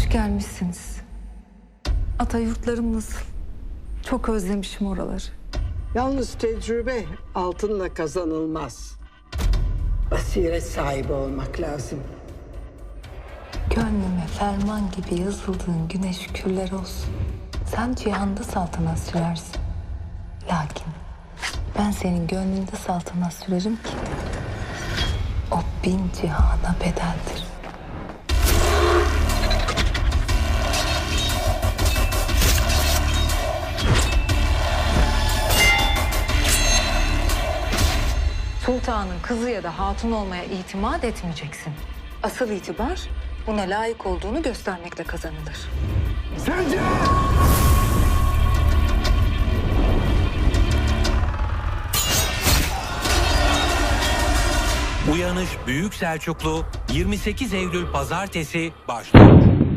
Hoş gelmişsiniz. Ata yurtlarım nasıl? Çok özlemişim oraları. Yalnız tecrübe altınla kazanılmaz. Basiret sahibi olmak lazım. Gönlüme ferman gibi yazıldığın güneş şükürler olsun. Sen cihanda saltanat sürersin. Lakin ben senin gönlünde saltanat sürerim ki o bin cihana bedeldir. Sultanın kızı ya da hatun olmaya itimat etmeyeceksin. Asıl itibar buna layık olduğunu göstermekle kazanılır. Uyanış Büyük Selçuklu 28 Eylül Pazartesi başlıyor.